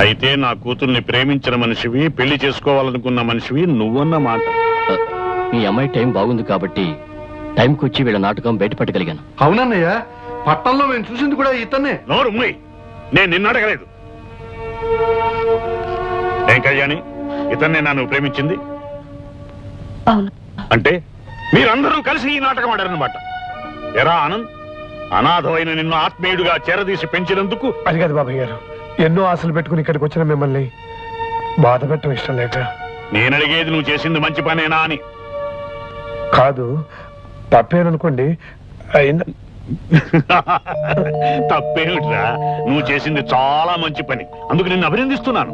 అయితే నా కూతుర్ని ప్రేమించిన మనిషివి పెళ్ళి చేసుకోవాలనుకున్న మనిషివి నువ్వన్న మాట. మీ అమ్మాయి టైం బాగుంది కాబట్టి టైంకి వచ్చి వీళ్ళ నాటకం బయటపడగలిగాను అవునన్నయ్య పట్టణంలో మేము చూసింది కూడా ఇతన్నే. నోరు ముయ్. నేను నిన్ను అడగలేదు. ఏం కళ్యాణి ఇతన్నే నన్ను ప్రేమించింది? అవును. అంటే మీరందరూ కలిసి ఈ నాటకం ఆడారన్నమాట. ఎరా ఆనంద్ అనాథమైన నిన్ను ఆత్మీయుడిగా చేరదీసి పెంచినందుకు అది కాదు బాబాయ్ గారు. ఎన్నో ఆశలు పెట్టుకుని ఇక్కడికి వచ్చిన మిమ్మల్ని బాధ పెట్టడం ఇష్టం లేక. నేను అడిగేది నువ్వు చేసింది మంచి పనేనా అని. కాదు తప్పేననుకోండి అయినా తప్పేమిట్రా? నువ్వు చేసింది చాలా మంచి పని. అందుకు నిన్ను అభినందిస్తున్నాను.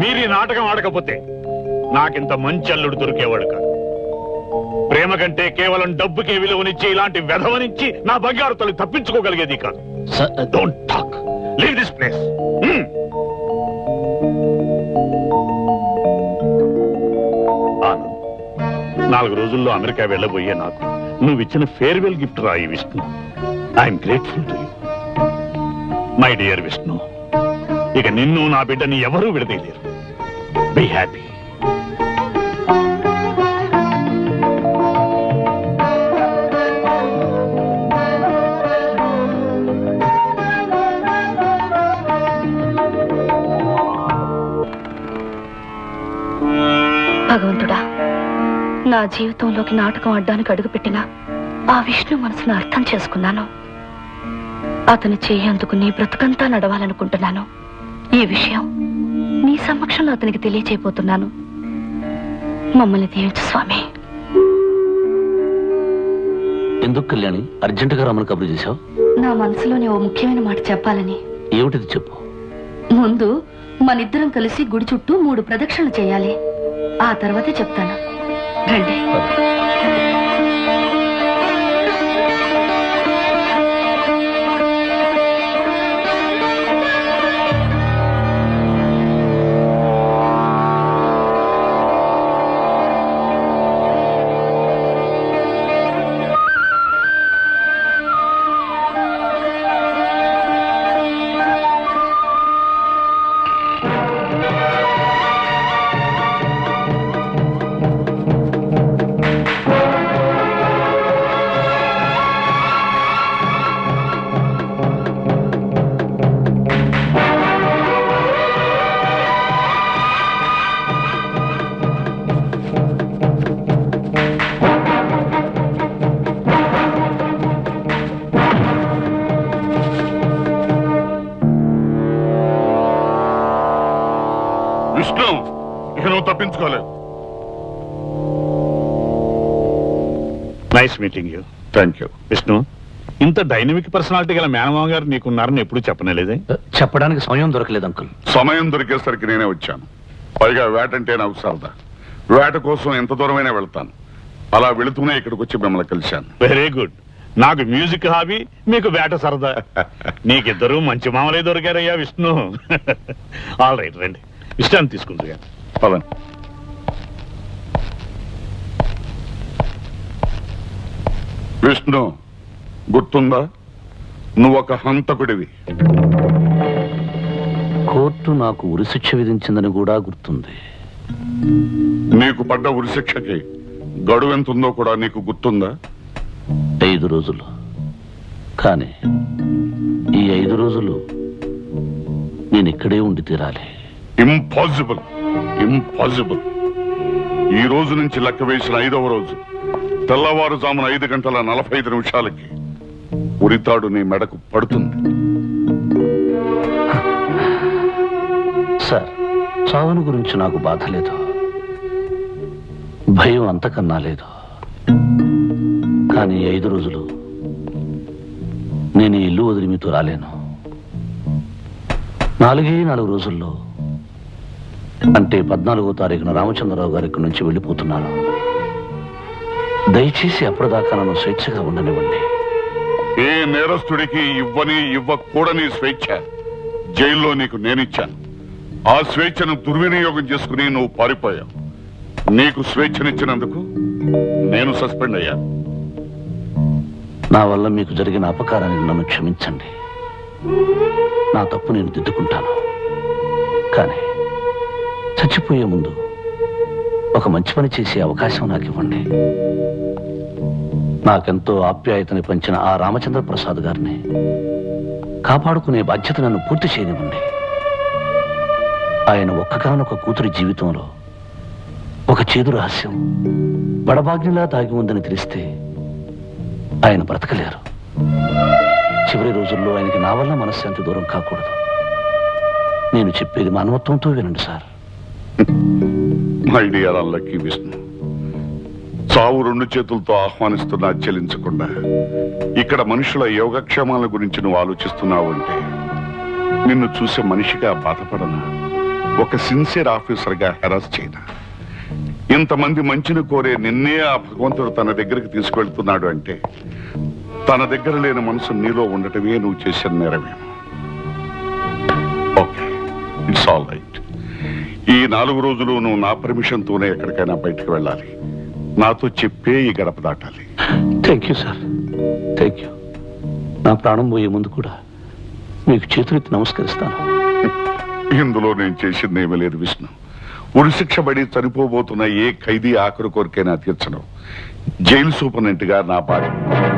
మీరు ఈ నాటకం ఆడకపోతే నాకింత మంచి అల్లుడు దొరికేవాడు కాదు. ప్రేమ కంటే కేవలం డబ్బుకే విలువనిచ్చి ఇలాంటి వెధవనిచ్చి నా బంగారు తల్లి తప్పించుకోగలిగేది కాదు. Don't talk leave this place నాలుగు రోజుల్లో అమెరికా వెళ్ళబోయే నాకు నువ్వు ఇచ్చిన ఫేర్వెల్ గిఫ్ట్ రాయి Vishnu. I'm grateful to you my dear Vishnu ఇక నిన్ను నా బిడ్డని ఎవరూ విడదీయలేరు. బీ హ్యాపీ భగవంతుడా నా జీవితంలోకి నాటకం ఆడడానికి అడుగుపెట్టిన ఆ విష్ణు మనసును అర్థం చేసుకున్నాను. అతని చేయి అందుకుని బ్రతుకంతా నడవాలనుకుంటున్నాను. ఈ విషయం నీ సమక్షంలో అతనికి తెలియచేయబోతున్నాను. మమ్మల్ని దీవించు స్వామి. ఎందుకు కళ్యాణి? అర్జెంటుగా రమ్మని కబురు చేశావు? నా మనసులోని ఓ ముఖ్యమైన మాట చెప్పాలని. ఏమిటిది చెప్పు. ముందు మనిద్దరం కలిసి గుడి చుట్టూ మూడు ప్రదక్షిణలు చేయాలి. ఆ తర్వాతే చెప్తాను. రండి. Nice meeting you thank you Vishnu ఇంత డైనమిక్ పర్సనాలిటీ గల మేనమామ గారు నీకున్నారని ఎప్పుడు చెప్పనలేదే? చెప్పడానికి సమయం దొరకలేదు అంకుల్. సమయం దొరికేసరికి నేనే వచ్చాను. పైగా వేటంటే నాకు సరదా. వేట కోసం ఎంత దూరమైనా వెళ్తాను. అలా వెళుతూనే ఇక్కడికి వచ్చి మిమ్మల్ని కలిశాను. వెరీ గుడ్ నాకు మ్యూజిక్ హాబీ మీకు వేట సరదా. నీకిద్దరూ మంచి మామలే దొరికారయ్యా విష్ణు. ఆల్ రైట్ రండి. విశ్రాంతి తీసుకుందిగా పదండి. విష్ణు గుర్తుందా? నువ్వు ఒక హంతకుడివి. కోర్టు నాకు ఉరిశిక్ష విధించిందని కూడా గుర్తుంది. నీకు పడ్డ ఉరిశిక్షకి గడువు ఎంత ఉందో కూడా నీకు గుర్తుందా? ఐదు రోజులు. కానీ ఈ ఐదు రోజులు నేను ఇక్కడే ఉండి తీరాలి. ఇంపాసిబుల్ ఇంపాసిబుల్ ఈ రోజు నుంచి లెక్క వేసిన ఐదవ రోజు. తెల్లవారుజామున ఐదు గంటల నలభై ఐదు నిమిషాలకి ఉరితాడు నీ మెడకు పడుతుంది. సార్ చావును గురించి నాకు బాధ లేదు. భయం అంతకన్నా లేదు. కానీ ఐదు రోజులు నేను ఇల్లు వదిలి మీతో రాలేను. నాలుగే నాలుగు రోజుల్లో అంటే పద్నాలుగో తారీఖున రామచంద్రరావు గారి ఇక్కడి నుంచి వెళ్ళిపోతున్నాను. దయచేసి అప్పటిదాకా నన్ను స్వేచ్ఛగా ఉండనివ్వండి. ఏ నేరస్తుడికి ఇవ్వని ఇవ్వకూడని స్వేచ్ఛ జైల్లో నీకు నేనిచ్చాను. ఆ స్వేచ్ఛను దుర్వినియోగం చేసుకుని నువ్వు పారిపోయావు. నీకు స్వేచ్ఛనిచ్చినందుకు నేను సస్పెండ్ అయ్యాను. నా వల్ల మీకు జరిగిన అపకారాన్ని నన్ను క్షమించండి. నా తప్పు నేను దిద్దుకుంటాను. కానీ చచ్చిపోయే ముందు ఒక మంచి పని చేసే అవకాశం నాకు ఇవ్వండి. నాకెంతో ఆప్యాయతని పంచిన ఆ రామచంద్ర ప్రసాద్ గారిని కాపాడుకునే బాధ్యత నన్ను పూర్తి చేయనివ్వండి. ఆయన ఒక్కగానొక కూతురి జీవితంలో ఒక చేదు రహస్యం బడభాగ్నిలా దాగి ఉందని తెలిస్తే ఆయన బ్రతకలేరు. చివరి రోజుల్లో ఆయనకి నా వల్ల మనశ్శాంతి దూరం కాకూడదు. నేను చెప్పేది మానవత్వంతో వినండి సార్. మై డియర్ అల్లకి విష్ణు. చావు రెండు చేతులతో ఆహ్వానిస్తున్నా చెల్లించకుండా ఇక్కడ మనుషుల యోగక్షేమాల గురించి నువ్వు ఆలోచిస్తున్నావు అంటే నిన్ను చూసే మనిషిగా బాధపడనా? ఒక సిన్సియర్ ఆఫీసర్గా హెరాస్ చేయనా? ఇంతమంది మంచిని కోరే నిన్నే ఆ భగవంతుడు తన దగ్గరికి తీసుకెళ్తున్నాడు అంటే తన దగ్గర లేని మనసు నీలో ఉండటమే నువ్వు చేసిన నేరమేమో. ఓకే ఇట్స్ ఆల్ రైట్ ఈ నాలుగు రోజులు నువ్వు నా పర్మిషన్ తోనే ఎక్కడికైనా బయటకు వెళ్ళాలి. నాతో చెప్పే ఈ గడప దాటాలి. Thank you sir thank you నా ప్రాణం పోయే ముందు కూడా మీకు చేతులెత్తి నమస్కరిస్తాను. ఇందులో నేను చేసింది ఏమీ లేదు విష్ణు. ఉరిశిక్ష పడి చనిపోబోతున్న ఏ ఖైదీ ఆఖరు కోరికైనా తీర్చను. జైలు సూపరింటెండెంట్గా నా బాధ్యత.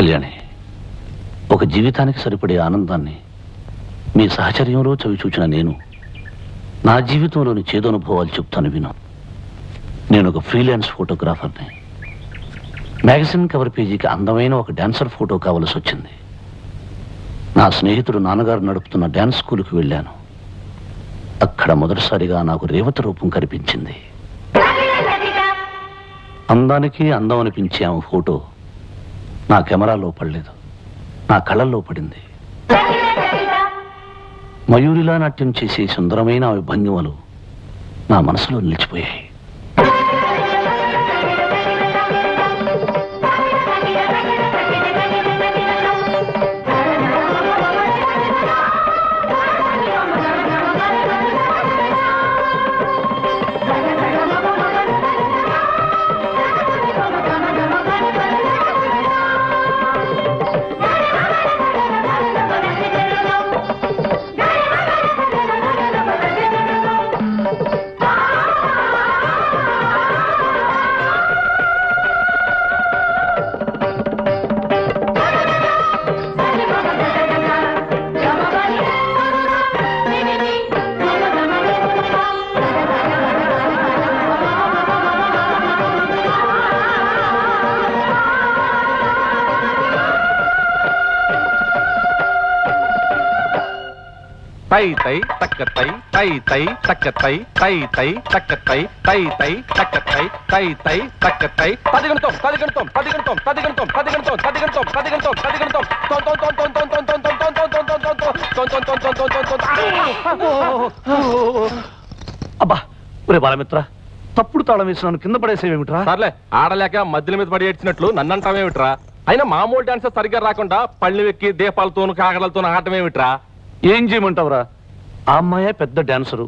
కళ్యాణి ఒక జీవితానికి సరిపడే ఆనందాన్ని మీ సహచర్యంలో చవి చూచిన నేను నా జీవితంలోని చేదనుభవాలు చెప్తాను విను. నేను ఒక ఫ్రీలాన్స్ ఫోటోగ్రాఫర్ని. మ్యాగజిన్ కవర్ పేజీకి అందమైన ఒక డాన్సర్ ఫోటో కావలసి వచ్చింది. నా స్నేహితుడు నాన్నగారు నడుపుతున్న డ్యాన్స్ స్కూల్కి వెళ్ళాను. అక్కడ మొదటిసారిగా నాకు రేవతి రూపం కనిపించింది. అందానికి అందం అనిపించే ఆమె ఫోటో నా కెమెరాలో పడలేదు. నా కళ్ళల్లో పడింది. మయూరిలా నాట్యం చేసే సుందరమైన అవి భంగిమలు నా మనసులో నిలిచిపోయాయి. తై తై తక్క తై తై తై తక్క తై తై తై తక్క తై తై తై తక్క తై తై తై తక్క తై పది గంటం పది గంటం పది గంటం పది గంటం పది గంటం పది గంటం పది గంటం పది గంటం తొం తొం తొం తొం తొం తొం తొం తొం తొం తొం తొం తొం తొం తొం తొం తొం తొం తొం అబ్బా ఒరే బాలమిత్ర తప్పుడు తాళం వేసి నన్ను కింద పడేసేవేమిట్రా సర్లే ఆడలేక మధ్యల మీద పడి ఏడ్చినట్లు నన్ను అంటావేమిట్రా అయినా మామూలు డాన్సర్ సరిగ్గా రాకుండా పళ్ళు ఎక్కి దీపాలతోను కాగడలతోను ఆడటమేమిట్రా ఏం చేయమంటావురా? ఆ అమ్మాయే పెద్ద డాన్సరు.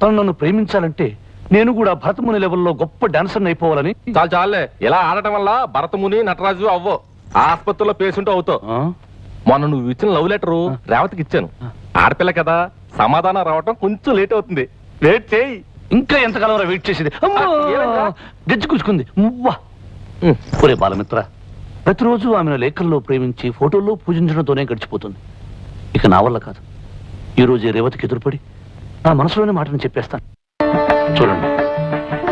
తను నన్ను ప్రేమించాలంటే నేను కూడా భరతముని లెవెల్లో గొప్ప డాన్సర్ అయిపోవాలని. చాలు చాలే ఇలా ఆడటం వల్ల భరతముని నటరాజు అవ్వో. ఆసుపత్రిలో పేషెంట్ అవుతావు? మొన్న నువ్వు ఇచ్చిన లవ్ లెటర్ రేవతికి ఇచ్చాను. ఆడపిల్ల కదా సమాధానం రావటం కొంచెం లేట్ అవుతుంది. వెయిట్ చేయి. ఇంకా ఎంతకాలం వెయిట్ చేసేది? గజ్జి కూచుకుంది మువ్వా. ఒరే బాలమిత్ర ప్రతిరోజు ఆమెను లేఖల్లో ప్రేమించి ఫోటోల్లో పూజించడంతోనే గడిచిపోతుంది. ఇక నా వల్ల కాదు. ఈ రోజు రేవతికి ఎదురుపడి నా మనసులోని మాటను చెప్పేస్తాను. చూడండి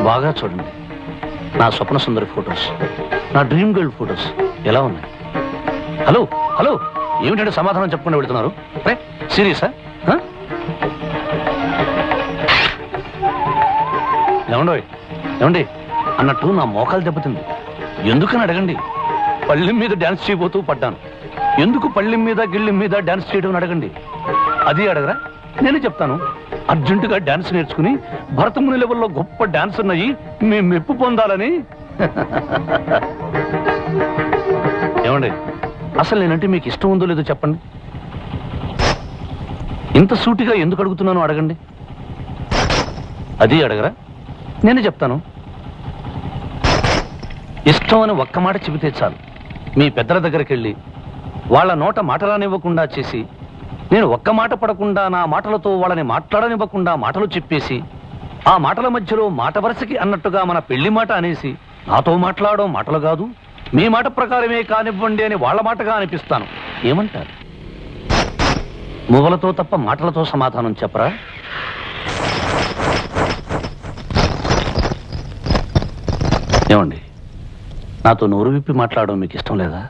బాగా చూడండి. నా స్వప్న సుందరి ఫొటోస్ నా డ్రీమ్ గర్ల్ ఫొటోస్ ఎలా ఉన్నాయి? హలో హలో ఏమిటంటే సమాధానం చెప్పకుండా వెళుతున్నారు? రే సీరియసా? ఏమండోయ్ ఏమండి? అన్నట్టు నా మోకాలు దెబ్బతింది. ఎందుకని అడగండి? పళ్ళెం మీద డ్యాన్స్ చేయబోతూ పడ్డాను. ఎందుకు పళ్ళెం మీద గిళ్ళెం మీద డాన్స్ చేయడం అడగండి. అది అడగరా? నేనే చెప్తాను. అర్జెంటుగా డాన్స్ నేర్చుకుని భరతముని లెవెల్లో గొప్ప డాన్స్ ఉన్నాయి మేము మెప్పు పొందాలని. ఏమండి అసలు నేనంటే మీకు ఇష్టం ఉందో లేదో చెప్పండి. ఇంత సూటిగా ఎందుకు అడుగుతున్నానో అడగండి. అది అడగరా? నేనే చెప్తాను. ఇష్టం అని ఒక్క మాట చెబితే చాలు. మీ పెద్దల దగ్గరికి వెళ్ళి వాళ్ళ నోట మాటలానివ్వకుండా చేసి నేను ఒక్క మాట పడకుండా నా మాటలతో వాళ్ళని మాట్లాడనివ్వకుండా మాటలు చెప్పేసి ఆ మాటల మధ్యలో మాట వరసకి అన్నట్టుగా మన పెళ్ళి మాట అనేసి నాతో మాట్లాడడం మాటలు కాదు మీ మాట ప్రకారమే కానివ్వండి అని వాళ్ళ మాటగా అనిపిస్తాను. ఏమంటారు? మువ్వలతో తప్ప మాటలతో సమాధానం చెప్పరా? ఏమండి నాతో నోరు విప్పి మాట్లాడడం మీకు ఇష్టం లేదా?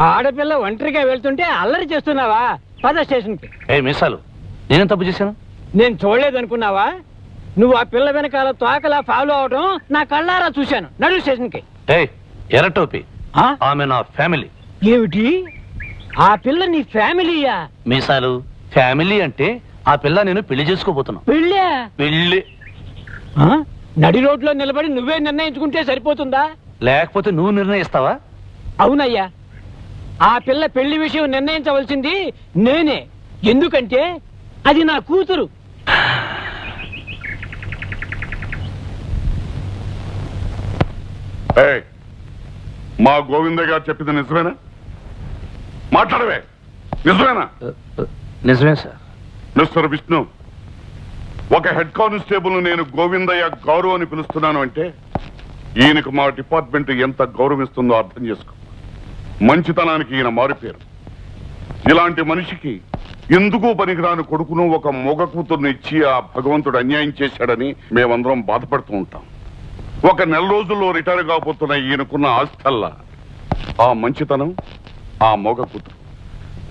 ఆడపిల్ల ఒంటరిగా వెళ్తుంటే అల్లరి చేస్తున్నావా? పద స్టేషన్కి. ఏ మీసాలు. నేనేం తప్పు చేశాను? నేను చూడలేదనుకున్నావా? నువ్వు ఆ పిల్ల వెనకాల తోకలా ఫాలో అవడం నా కళ్ళారా చూశాను. నడు స్టేషన్కి. ఆ? ఆమె నా ఫ్యామిలీ. ఏమిటి? ఆ పిల్ల నీ ఫ్యామిలీయా? మీసాలు ఫ్యామిలీ అంటే ఆ పిల్ల నేను పెళ్ళి చేసుకోబోతున్నా. పెళ్ళా? పెళ్ళి ఆ? నడి రోడ్లో నిలబడి నువ్వే నిర్ణయించుకుంటే సరిపోతుందా? లేకపోతే నువ్వు నిర్ణయిస్తావా? అవునయ్యా. ఆ పిల్ల పెళ్ళి విషయం నిర్ణయించవలసింది నేనే. ఎందుకంటే అది నా కూతురు. మా గోవింద గారు చెప్పింది నిజమేనా? మాట్లాడవే. నిజమేనా? నిజమే సార్. మిస్టర్ విష్ణు ఒక హెడ్ కానిస్టేబుల్ నేను గోవిందయ్య గౌరవ్ అని పిలుస్తున్నాను అంటే ఈయనకు మా డిపార్ట్మెంట్ ఎంత గౌరవిస్తుందో అర్థం చేసుకో. మంచితనానికి ఈయన మారిపోయారు. ఇలాంటి మనిషికి ఎందుకు పనికిరాని కొడుకును ఒక మొగ కూతుర్ని ఇచ్చి ఆ భగవంతుడు అన్యాయం చేశాడని మేమందరం బాధపడుతూ ఉంటాం. ఒక నెల రోజుల్లో రిటైర్ కాబోతున్న ఈయనకున్న ఆస్థల్లా. ఆ మంచితనం ఆ మొగ కూతురు.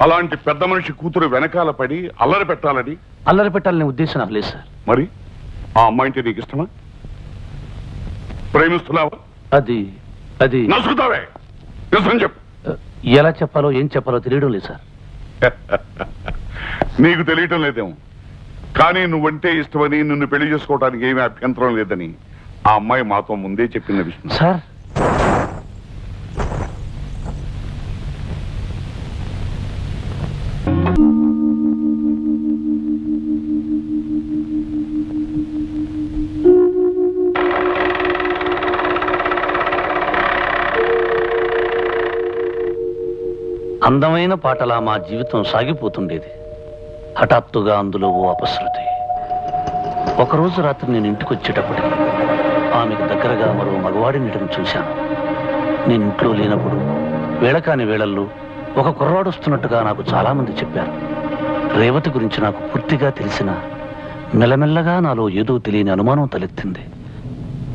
అలాంటి పెద్ద మనిషి కూతురు వెనకాల పడి అల్లరి పెట్టాలని. అల్లరి పెట్టాలనే ఉద్దేశం నాకు లేదు సార్. మరి? ఆ అమ్మాయింటే నీకు ఇష్టమా? ప్రేమిస్తున్నావా? అది అది. నసుకుతావే? నిజం చెప్పు. ఎలా చెప్పాలో ఏం చెప్పాలో తెలియడం లేదు సార్. నీకు తెలియటం లేదేమో. కానీ నువ్వంటే ఇష్టమని నిన్ను పెళ్ళి చేసుకోవడానికి ఏమీ అభ్యంతరం లేదని ఆ అమ్మాయి మాతో ముందే చెప్పింది విష్ణు. సార్. అందమైన పాటలా మా జీవితం సాగిపోతుండేది. హఠాత్తుగా అందులో ఓ అపశృతి. ఒకరోజు రాత్రి నేను ఇంటికి వచ్చేటప్పటికి ఆమెకు దగ్గరగా మరో మగవాడి చూశాను. నేను ఇంట్లో లేనప్పుడు వేళకాని వేళల్లో ఒక కుర్రాడు వస్తున్నట్టుగా నాకు చాలా మంది చెప్పారు. రేవతి గురించి నాకు పూర్తిగా తెలిసిన మెల్లమెల్లగా నాలో ఏదో తెలియని అనుమానం తలెత్తింది.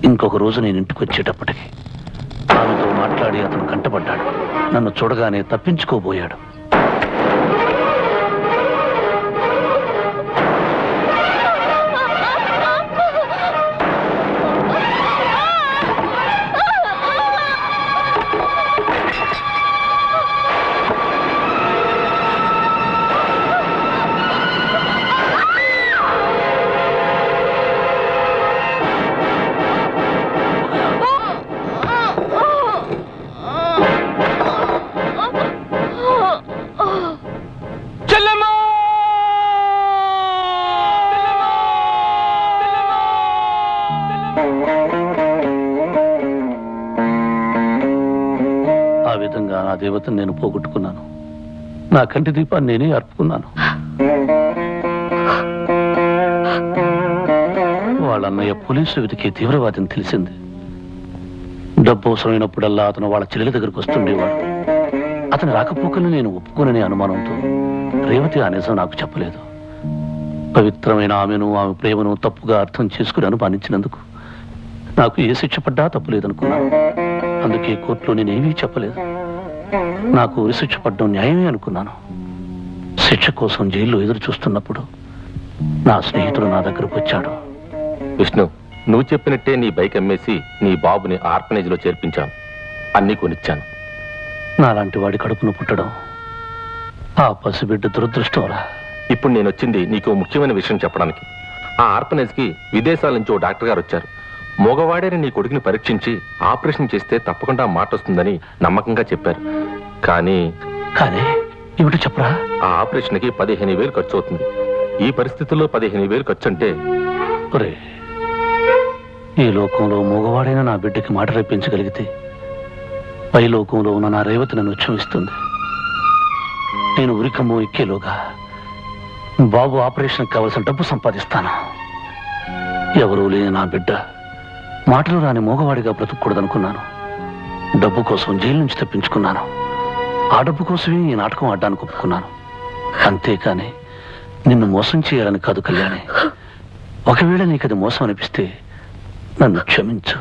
ఇంకొక రోజు నేను ఇంటికి వచ్చేటప్పటికి ఆమెతో మాట్లాడి అతను కంటపడ్డాడు. నన్ను చూడగానే తప్పించుకోబోయాడు. దేవతను నేను పోగొట్టుకున్నాను. నా కంటి దీపాన్ని నేనే అర్పుకున్నాను. వాళ్ళ అన్నయ్య పోలీసు వెతికే తీవ్రవాదిని తెలిసింది. డబ్బు అవసరమైనప్పుడల్లా అతను వాళ్ళ చెల్లెల దగ్గరకు వస్తుండేవాడు. అతని రాకపోకలు నేను ఒప్పుకోననే అనుమానంతో రేవతి ఆ నిజం నాకు చెప్పలేదు. పవిత్రమైన ఆమెను ఆమె ప్రేమను తప్పుగా అర్థం చేసుకుని అనుమానించినందుకు నాకు ఏ శిక్ష పడ్డా తప్పులేదనుకున్నాను. అందుకే కోర్టులో నేనేమీ చెప్పలేదు. నాకు ఉరి శిక్ష పడ్డం న్యాయమే అనుకున్నాను. శిక్ష కోసం జైల్లో ఎదురు చూస్తున్నప్పుడు నా స్నేహితుడు నా దగ్గరకు వచ్చాడు. విష్ణు నువ్వు చెప్పినట్టే నీ బైక్ అమ్మేసి నీ బాబుని ఆర్ఫనేజ్లో చేర్పించాను. అన్ని కొనిచ్చాను. నాలాంటి వాడి కడుపును పుట్టడం ఆ పసిబిడ్డ దురదృష్టంరా ఇప్పుడు నేను వచ్చింది నీకు ముఖ్యమైన విషయం చెప్పడానికి. ఆ ఆర్ఫనేజ్కి విదేశాల నుంచి ఓ డాక్టర్ గారు వచ్చారు. మగవాడేని నీ కొడుకుని పరీక్షించి ఆపరేషన్ చేస్తే తప్పకుండా మాట వస్తుందని నమ్మకంగా చెప్పారు. కానీ కానీ ఏమిటో చెప్పరా? ఆ ఆపరేషన్కి పదిహేను వేలు ఖర్చు అవుతుంది. ఈ పరిస్థితుల్లో పదిహేను వేలు ఖర్చు అంటే ఒరే ఈ లోకంలో మగవాడైన నా బిడ్డకి మాట రేపించగలిగితే పై లోకంలో ఉన్న నా రేవతి నన్ను క్షమిస్తుంది నేను ఉరికమ్ము ఎక్కేలోగా బాబు ఆపరేషన్ కావలసిన డబ్బు సంపాదిస్తాను. ఎవరూ లేని నా బిడ్డ మాటలు రాని మోగవాడిగా బ్రతకూడదనుకున్నాను. డబ్బు కోసం జైలు నుంచి తప్పించుకున్నాను. ఆ డబ్బు కోసమే ఈ నాటకం ఆడడానికి ఒప్పుకున్నాను. అంతేకాని నిన్ను మోసం చేయాలని కాదు కళ్యాణి. ఒకవేళ నీకు అది మోసం అనిపిస్తే నన్ను క్షమించు.